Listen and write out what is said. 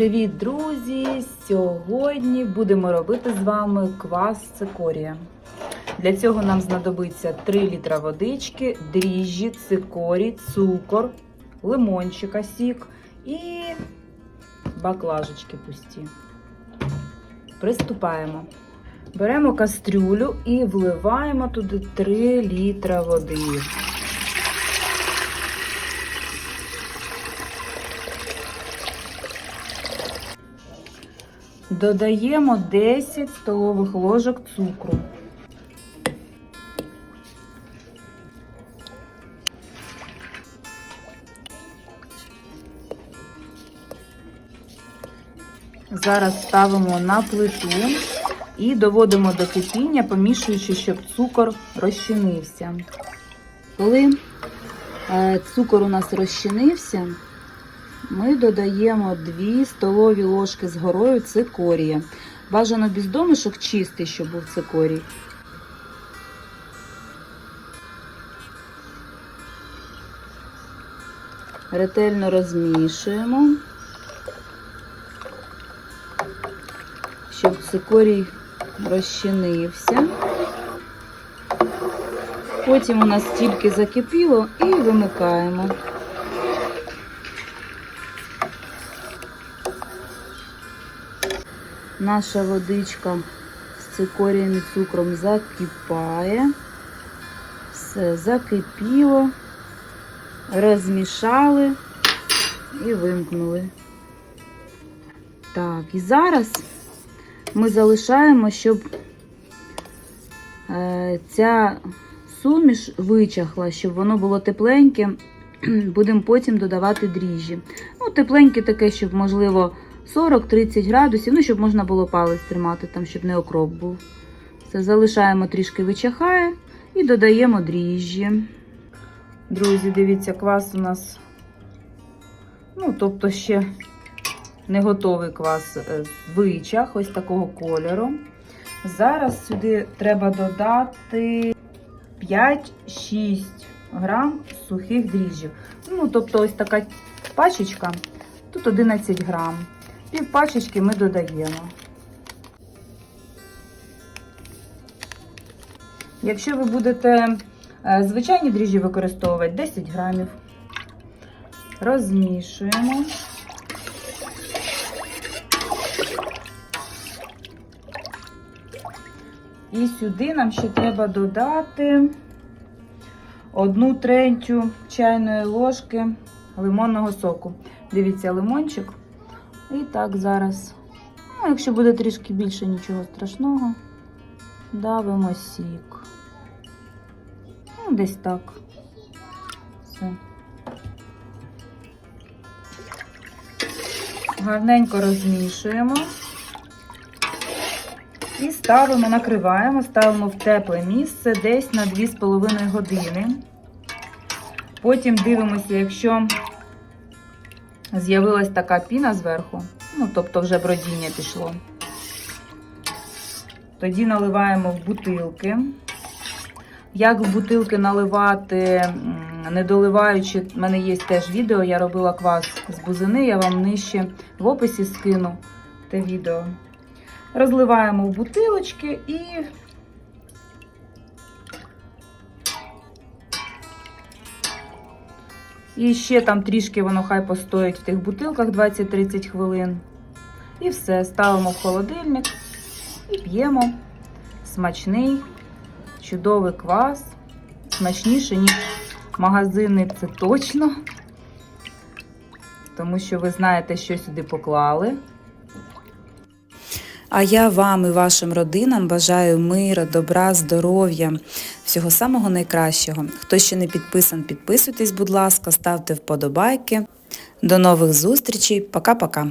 Привіт, друзі! Сьогодні будемо робити з вами квас цикорія. Для цього нам знадобиться 3 літра водички, дріжджі, цикорій, цукор, лимончика, сік і баклажечки пусті. Приступаємо. Беремо кастрюлю і вливаємо туди 3 літра води. Додаємо 10 столових ложок цукру. Зараз ставимо на плиту і доводимо до кипіння, помішуючи, щоб цукор розчинився. Коли е, цукор у нас розчинився, ми додаємо 2 столові ложки з горою цикорія. Бажано без домішок чистий, щоб був цикорій. Ретельно розмішуємо, щоб цикорій розчинився. Потім у нас тільки закипіло і вимикаємо. Наша водичка з цикорієм і цукром закипає. Все, закипіло, розмішали і вимкнули. Так, і зараз ми залишаємо, щоб е, ця суміш вичахла, щоб воно було тепленьке. Будемо потім додавати дріжджі. Ну, тепленьке таке, щоб, можливо, 40-30 градусів, ну, щоб можна було палець тримати, там, щоб не окроп був. Все, залишаємо трішки вичахає і додаємо дріжджі. Друзі, дивіться, квас у нас, ну, тобто ще не готовий квас е, вичах, ось такого кольору. Зараз сюди треба додати 5-6 грам сухих дріжджів. Ну, тобто, ось така пачечка, тут 11 грам. Пів пачечки ми додаємо. Якщо ви будете е, звичайні дріжджі використовувати 10 грамів, розмішуємо. І сюди нам ще треба додати одну третю чайної ложки лимонного соку. Дивіться, лимончик. І так зараз. Ну, якщо буде трішки більше, нічого страшного, давимо сік. Ну, десь так. Все. Гарненько розмішуємо. І ставимо, накриваємо, ставимо в тепле місце десь на 2,5 години. Потім дивимося, якщо з'явилась така піна зверху, ну, тобто вже бродіння пішло. Тоді наливаємо в бутилки. Як в бутилки наливати, не доливаючи, в мене є теж відео, я робила квас з бузини, я вам нижче в описі скину те відео. Розливаємо в бутилочки і І ще там трішки воно хай постоїть в тих бутилках 20-30 хвилин. І все, ставимо в холодильник і п'ємо. Смачний, чудовий квас. Смачніше, ніж магазини, це точно. Тому що ви знаєте, що сюди поклали. А я вам і вашим родинам бажаю миру, добра, здоров'я, всього самого найкращого. Хто ще не підписан, підписуйтесь, будь ласка, ставте вподобайки. До нових зустрічей. Пока-пока.